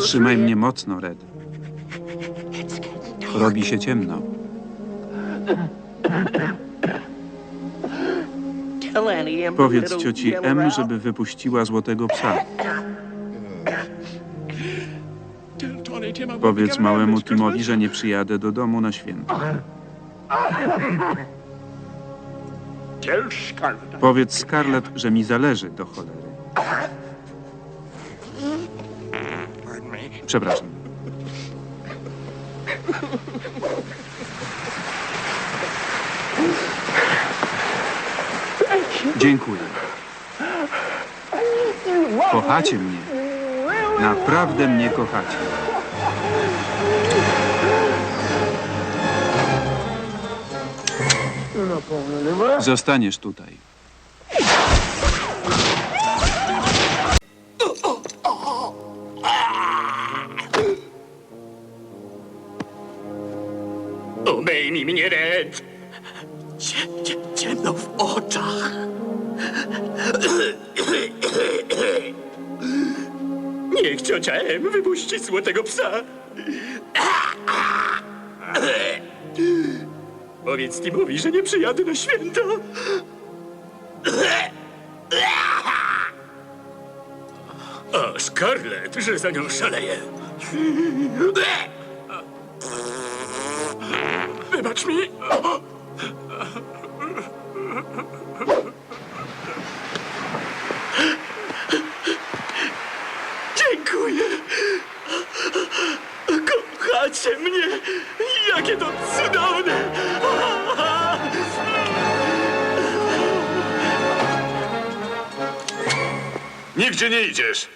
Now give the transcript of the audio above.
Trzymaj mnie mocno, Red. Robi się ciemno. Powiedz cioci M, żeby wypuściła złotego psa. Powiedz małemu Timowi, że nie przyjadę do domu na święta. Powiedz Scarlett, że mi zależy do cholery. Przepraszam. Dziękuję. Kochacie mnie. Naprawdę mnie kochacie. Zostaniesz tutaj. Obejmij mnie, Red. Cie, cie, ciemno w oczach. Niech ciocia M wypuści złotego psa. Powiedz Timowi, że nie przyjadę na święta. O, Scarlett, że za nią szaleję. Wybacz mi. Dziękuję. Kochacie mnie. Jakie to cudowne. Nigdzie nie idziesz.